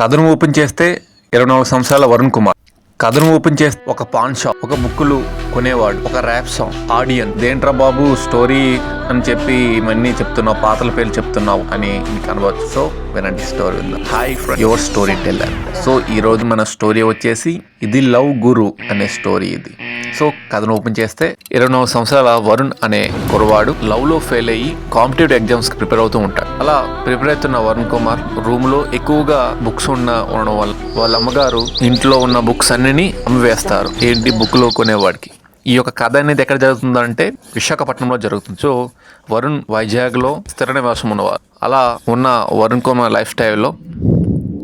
కథను ఓపెన్ చేస్తే ఇరవై నాలుగు సంవత్సరాల వరుణ్ కుమార్. కథను ఓపెన్ చేస్తే ఒక పాన్ షాప్ ఒక బుక్కులు కొనేవాడు ఒక ర్యాప్ సాంగ్ ఆడియన్. దేంట్రా బాబు స్టోరీ అని చెప్పి ఇవన్నీ చెప్తున్నావు పాతల పేర్లు చెప్తున్నావు అని మీకు అనవచ్చు. సో వినండి స్టోరీ విందాం. Hi friend your story teller. So ఈ రోజు మన స్టోరీ వచ్చేసి ఇది లవ్ గురు అనే స్టోరీ ఇది. సో కథను ఓపెన్ చేస్తే ఇరవై నాలుగు సంవత్సరాల వరుణ్ అనే కురవాడు లవ్లో ఫెయిల్ అయ్యి కాంపిటేటివ్ ఎగ్జామ్స్కి ప్రిపేర్ అవుతూ ఉంటాడు. అలా ప్రిపేర్ అవుతున్న వరుణ్ కుమార్ రూమ్లో ఎక్కువగా బుక్స్ ఉన్న ఉండడం వల్ల వాళ్ళ అమ్మగారు ఇంట్లో ఉన్న బుక్స్ అన్నిని అమ్మివేస్తారు. ఏంటి బుక్లో కొనేవాడికి? ఈ యొక్క కథ అనేది ఎక్కడ జరుగుతుందంటే విశాఖపట్నంలో జరుగుతుంది. సో వరుణ్ వైజాగ్లో స్థిర నివాసం ఉన్నవారు. అలా ఉన్న వరుణ్ కుమార్ లైఫ్ స్టైల్లో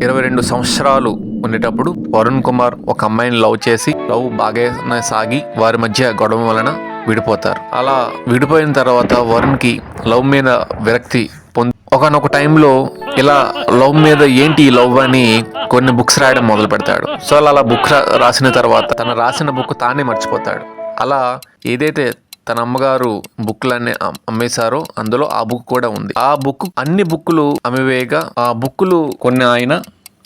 ఇరవై రెండు సంవత్సరాలు ఉండేటప్పుడు వరుణ్ కుమార్ ఒక అమ్మాయిని లవ్ చేసి లవ్ బాగానే సాగి వారి మధ్య గొడవ వలన విడిపోతారు. అలా విడిపోయిన తర్వాత వరుణ్కి లవ్ మీద విరక్తి పొంది ఒకనొక టైంలో ఇలా లవ్ మీద ఏంటి లవ్ అని కొన్ని బుక్స్ రాయడం మొదలు పెడతాడు. సో అలా అలా బుక్ రాసిన తర్వాత తను రాసిన బుక్ తానే మర్చిపోతాడు. అలా ఏదైతే తన అమ్మగారు బుక్లన్నీ అమ్మేశారో అందులో ఆ బుక్ కూడా ఉంది. ఆ బుక్ అన్ని బుక్కులు అమ్మివేయగా ఆ బుక్కులు కొన్ని ఆయన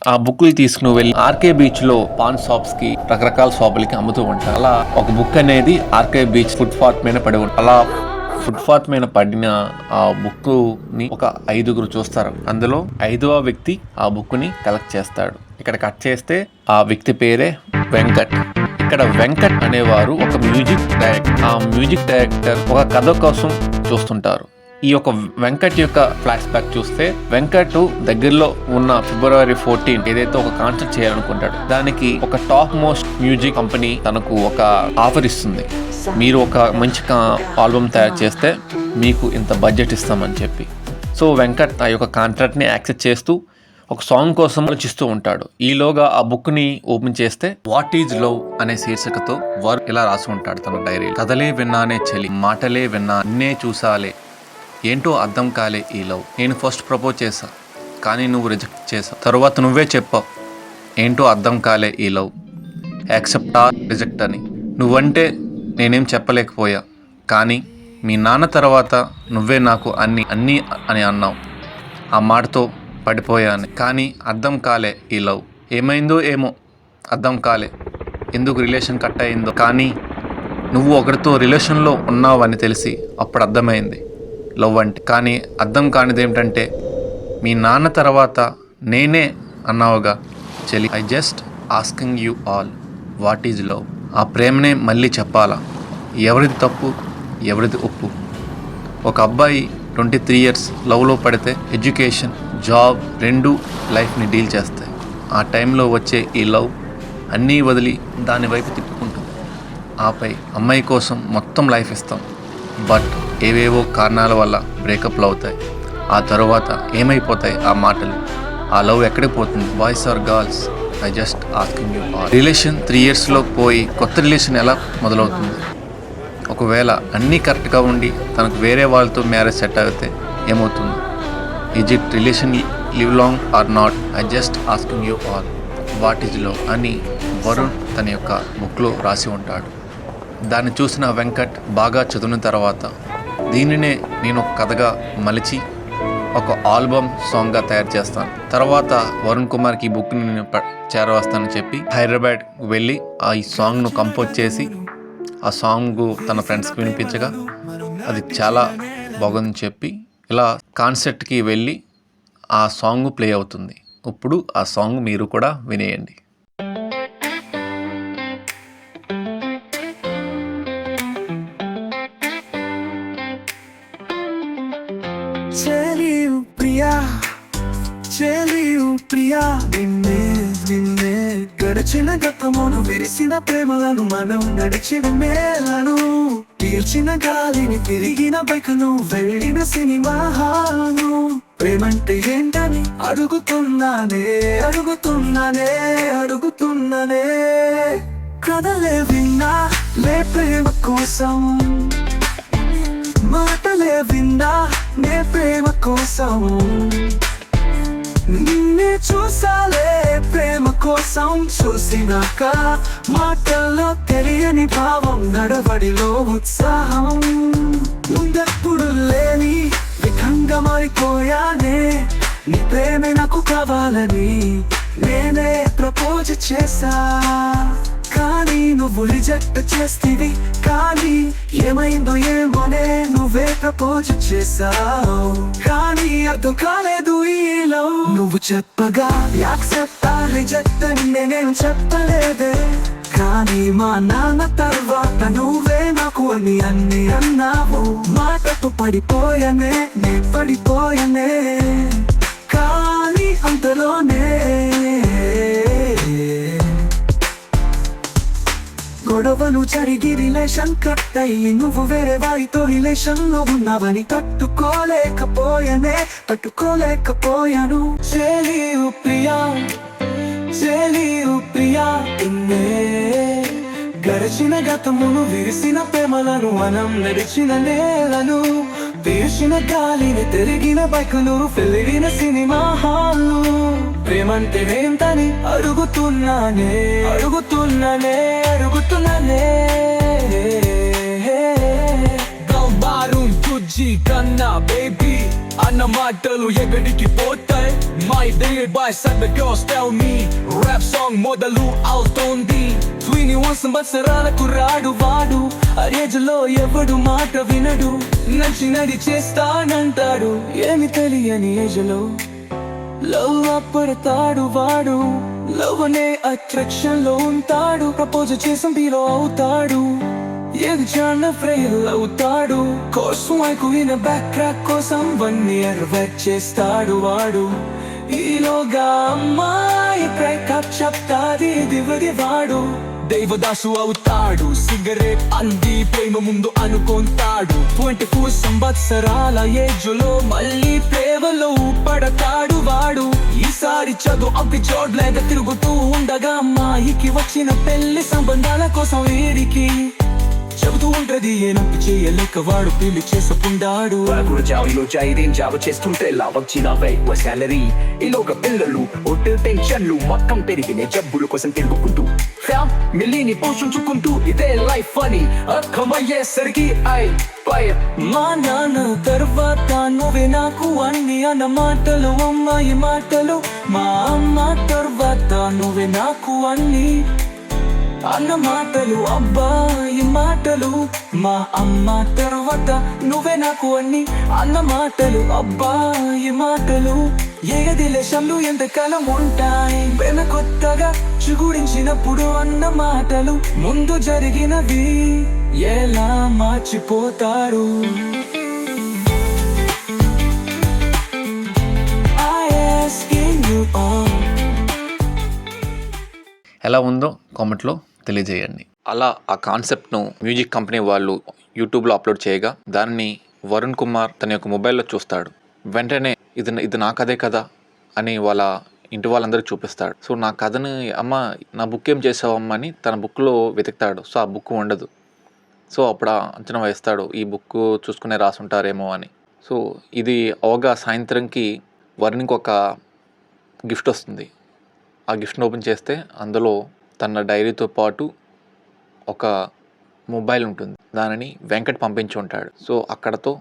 ఆ బుక్కులు తీసుకుని వెళ్ళి ఆర్కే బీచ్లో పాన్ షాప్స్కి రకరకాల షాపులకి అమ్ముతూ ఉంటారు. అలా ఒక బుక్ అనేది ఆర్కే బీచ్ ఫుట్ పాత్ మీద పడి ఉంటుంది అలా ఫుట్ పాత్ మీద పడిన ఆ బుక్ని ఒక ఐదుగురు చూస్తారు. అందులో ఐదవ వ్యక్తి ఆ బుక్ని కలెక్ట్ చేస్తాడు. ఇక్కడ కట్ చేస్తే ఆ వ్యక్తి పేరే వెంకట్. ఇక్కడ వెంకట్ అనేవారు ఒక మ్యూజిక్ డైరెక్టర్ ఆ మ్యూజిక్ డైరెక్టర్ ఒక కథ కోసం చూస్తుంటారు. ఈ యొక్క వెంకట్ యొక్క ఫ్లాష్ బ్యాక్ చూస్తే వెంకట్ దగ్గరలో ఉన్న ఫిబ్రవరి ఫోర్టీన్ ఏదైతే ఒక కాన్సర్ట్ చేయాలనుకుంటాడు దానికి ఒక టాప్ మోస్ట్ మ్యూజిక్ కంపెనీ తనకు ఒక ఆఫర్ ఇస్తుంది. మీరు ఒక మంచి ఆల్బమ్ తయారు చేస్తే మీకు ఇంత బడ్జెట్ ఇస్తామని చెప్పి. సో వెంకట్ ఆ యొక్క కాంట్రాక్ట్ని యాక్సెప్ట్ చేస్తూ ఒక సాంగ్ కోసం ఆలోచిస్తూ ఉంటాడు. ఈలోగా ఆ బుక్ని ఓపెన్ చేస్తే వాట్ ఈజ్ లవ్ అనే శీర్షికతో వర్క్ ఇలా రాసి ఉంటాడు తన డైరీ కథలే విన్నానే చెలి మాటలే విన్నా నిన్నే చూసాలే ఏంటో అర్థం కాలే ఈ లవ్. నేను ఫస్ట్ ప్రపోజ్ చేశా కానీ నువ్వు రిజెక్ట్ చేసావు తరువాత నువ్వే చెప్పావు ఏంటో అర్థం కాలే ఈ లవ్. యాక్సెప్ట్ ఆర్ రిజెక్ట్ అని. నువ్వంటే నేనేం చెప్పలేకపోయా కానీ మీ నాన్న తర్వాత నువ్వే నాకు అన్ని అన్నీ అని అన్నావు. ఆ మాటతో పడిపోయాను కానీ అర్థం కాలే ఈ లవ్. ఏమైందో ఏమో అర్థం కాలే. ఎందుకు రిలేషన్ కట్ అయిందో కానీ నువ్వు ఒకరితో రిలేషన్లో ఉన్నావని తెలిసి అప్పుడు అర్థమైంది. లవ్ అంటే కానీ అర్థం కానిది ఏమిటంటే మీ నాన్న తర్వాత నేనే అన్నావుగా చెలి I just asking you all what is love ఆ ప్రేమనే మళ్ళీ చెప్పాలా? ఎవరిది తప్పు ఎవరిది ఒప్పు? ఒక అబ్బాయి ట్వంటీ త్రీ ఇయర్స్ లవ్లో పడితే ఎడ్యుకేషన్ జాబ్ రెండు లైఫ్ని డీల్ చేస్తాయి. ఆ టైంలో వచ్చే ఈ లవ్ అన్నీ వదిలి దాని వైపు తిప్పుకుంటుంది. ఆపై అమ్మాయి కోసం మొత్తం లైఫ్ ఇస్తాం. బట్ ఏవేవో కారణాల వల్ల బ్రేకప్లు అవుతాయి. ఆ తర్వాత ఏమైపోతాయి ఆ మాటలు? ఆ లవ్ ఎక్కడికి పోతుంది? Boys or girls? I just asking you relation three ఇయర్స్లో పోయి కొత్త రిలేషన్ ఎలా మొదలవుతుంది? ఒకవేళ అన్నీ కరెక్ట్గా ఉండి తనకు వేరే వాళ్ళతో మ్యారేజ్ సెట్ అయితే ఏమవుతుంది? Is it relation live long or not? I just asking you all. What ఈజ్లో అని వరుణ్ తన యొక్క బుక్లో రాసి ఉంటాడు. దాన్ని చూసిన వెంకట్ బాగా చదివిన తర్వాత దీనినే నేను ఒక కథగా మలిచి ఒక ఆల్బమ్ సాంగ్గా తయారు చేస్తాను. తర్వాత వరుణ్ కుమార్కి ఈ బుక్ని నేను చేరవేస్తానని చెప్పి హైదరాబాద్ వెళ్ళి ఆ ఈ సాంగ్ను కంపోజ్ చేసి ఆ సాంగ్ తన ఫ్రెండ్స్కి వినిపించగా అది చాలా బాగుందని చెప్పి ఇలా కాన్సర్ట్కి వెళ్ళి ఆ సాంగ్ ప్లే అవుతుంది. ఇప్పుడు ఆ సాంగ్ మీరు కూడా వినేయండి. గతమును విరిసిన ప్రేమలను మనం నడిచిన మేలను తీర్చిన గాలిని తిరిగిన బైకును వెళ్ళిన సినిమా హాను ప్రేమంటే ఏంటని అడుగుతున్నానే అడుగుతున్నానే అడుగుతున్నానే. కథలే విన్నా లే ప్రేమ కోసం. మాటలే విన్నా నే ప్రేమ కోసం. నిన్నే చూసాలే ప్రేమ కోసం చూసినాక మాటల్లో తెలియని భావం నడవడిలో ఉత్సాహం. ముందెప్పుడు లేని విధంగా మారిపోయానే. నీ ప్రేమే నాకు కావాలని నేనే ప్రపోజ్ చేసా కానీ నువ్వు రిజెక్ట్ చేస్తేవి. కానీ ఏమైందో ఏమోనే నువ్వే ప్రపోజ్ చేసావు కానీ అర్థం కాలేదు ఈ లవ్. నువ్వు చెప్పగా యాక్సెప్ట్ రిజెక్ట్ అని చెప్పలేదే. కానీ మా నాన్న తర్వాత నువ్వే నాకు అని అన్ని అన్నావు. మాటకు పడిపోయనే నే పడిపోయనే. కానీ అంతలోనే గొడవలు జరిగి రిలేషన్ కట్ అయ్యి నువ్వు వేరే వారితో రిలేషన్లో ఉన్నావని తట్టుకోలేకపోయానే తట్టుకోలేకపోయాను. ప్రియా చెలియు ప్రియా ఇన్నే గడిచిన గతమును విరిసిన ప్రేమలను మనం నడిచిన నేలను పీల్చిన గాలిని తిరిగిన బైకులు ఫెలిగిన సినిమా హాలు ప్రేమంటే ఏంటని అడుగుతున్నానే అడుగుతున్నానే అడుగుతున్నానే. గల్బారు బుజ్జి కన్నా బేబీ అన్న మాటలు ఎగడికి పోతాయి? My day by sad girls tell me rap song మొదలు అవుతోంది ట్వీని వన్ సంవత్సరాలకు రాడు వాడు అరేజులో ఎవడు మాట వినడు నచ్చినది చేస్తానంటాడు ఏమి తెలియని ఏజులో లవ్ అప్పడతాడు వాడు లవ్ అనే అట్రాక్షన్లో ఉంటాడు ప్రపోజ్ చేసిన బీలో అవుతాడు ఏది చాల ఫెయిల్ అవుతాడు కోసం అయిపోయిన బ్యాక్ ట్రాక్ కోసం వన్ ఇయర్ వెయిట్ చేస్తాడు వాడు ఈలోగా అమ్మాయి బ్రేకప్ చెప్తాది దివది వాడు దైవదాసు అవుతాడు సిగరెట్ అంది ప్రేమ ముందు అనుకుంటాడు. ట్వంటీ ఫోర్ సంవత్సరాల ఏజ్లో మళ్ళీ ప్రేమలో పడతాడు వాడు. ఈసారి చదువు అవి చోట్లేక తిరుగుతూ ఉండగా అమ్మాయికి వచ్చిన పెళ్ళి సంబంధాల కోసం వీడికి చెబుతూ ఉంటది ఏనొప్పి చేయలేక వాడు పెళ్ళి చేసుకుంటాడు. కూడా జాబీలో జైదేం జాబ్ చేస్తుంటే లాభం చిన్నవై ఓ ఈలోక పిల్లలు ఒట్టు టెన్షన్లు మొత్తం పెరిగిన జబ్బుల కోసం తిరుగుకుంటూ. మిల్లిని పోషించుకుంటూ ఇదే లైఫ్ అని అర్థమయ్యేసరికి ఐ మా నాన్న తర్వాత నువ్వే నాకు అన్ని అన్న మాటలు అమ్మాయి మాటలు. మా అమ్మ తర్వాత నువ్వే నాకు అన్ని. అన్న మాటలు అబ్బాయి మాటలు. మా అమ్మ తర్వాత నువ్వే నాకు అన్ని. అన్న మాటలు అబ్బాయి మాటలు. ఏది ఎంత ఎంతకాలం ఉంటాయి. వెన కొత్తగా చిగురించినప్పుడు అన్న మాటలు ముందు జరిగినవి ఎలా మార్చిపోతారు? ఎలా ఉందో కామెంట్లో తెలియజేయండి. అలా ఆ కాన్సెప్ట్ను మ్యూజిక్ కంపెనీ వాళ్ళు యూట్యూబ్లో అప్లోడ్ చేయగా దాన్ని వరుణ్ కుమార్ తన యొక్క మొబైల్లో చూస్తాడు. వెంటనే ఇది ఇది నా కదే కదా అని వాళ్ళ ఇంటి వాళ్ళందరికీ చూపిస్తాడు. సో నా కథని అమ్మ నా బుక్ ఏం చేసావమ్మ అని తన బుక్లో వెతుకుతాడు. సో ఆ బుక్ ఉండదు. సో అప్పుడు అంచనా వేస్తాడు ఈ బుక్ చూసుకునే రాసుంటారేమో అని. సో ఇది అవగా సాయంత్రంకి వరుణ్కి ఒక గిఫ్ట్ వస్తుంది. ఆ గిఫ్ట్ని ఓపెన్ చేస్తే అందులో తన డైరీతో పాటు ఒక మొబైల్ ఉంటుంది. దానిని వెంకట్ పంపించి ఉంటాడు. సో అక్కడతో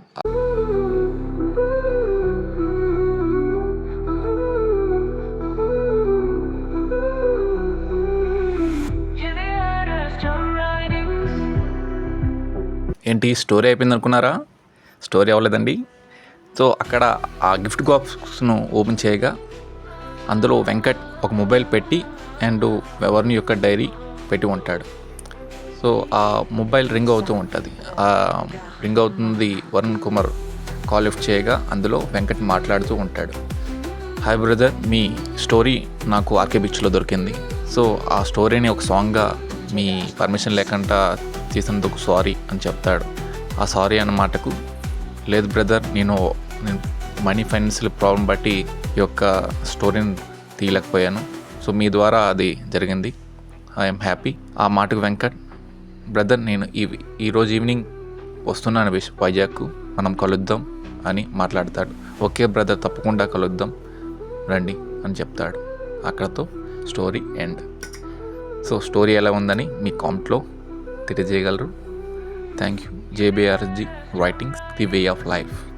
ఏంటి స్టోరీ అయిపోయింది అనుకున్నారా? స్టోరీ అవ్వలేదండి. సో అక్కడ ఆ గిఫ్ట్ బాక్స్ను ఓపెన్ చేయగా అందులో వెంకట్ ఒక మొబైల్ పెట్టి అండ్ ఎవరిని యొక్క డైరీ పెట్టి ఉంటాడు. సో ఆ మొబైల్ రింగ్ అవుతూ ఉంటుంది. ఆ రింగ్ అవుతుంది వరుణ్ కుమార్ కాల్ లిఫ్ట్ చేయగా అందులో వెంకట్ మాట్లాడుతూ ఉంటాడు. హాయ్ బ్రదర్ మీ స్టోరీ నాకు ఆర్కే బిచ్లో దొరికింది. సో ఆ స్టోరీని ఒక సాంగ్గా మీ పర్మిషన్ లేకుండా తీసినందుకు సారీ అని చెప్తాడు. ఆ సారీ అన్న మాటకు లేదు బ్రదర్ నేను మనీ ఫైనాన్షియల్ ప్రాబ్లం బట్టి యొక్క స్టోరీని తీయలేకపోయాను. సో మీ ద్వారా అది జరిగింది. ఐఎమ్ హ్యాపీ ఆ మాటకు వెంకట్ బ్రదర్ నేను ఈ ఈరోజు ఈవినింగ్ వస్తున్నాను విష్ వైజాగ్కు. మనం కలుద్దాం అని మాట్లాడతాడు. ఓకే బ్రదర్ తప్పకుండా కలుద్దాం. రండి అని చెప్తాడు. అక్కడతో స్టోరీ ఎండ్. సో స్టోరీ ఎలా ఉందని మీ కామెంట్లో తెలియజేయగలరు. Thank you. JBRG writings the way of life.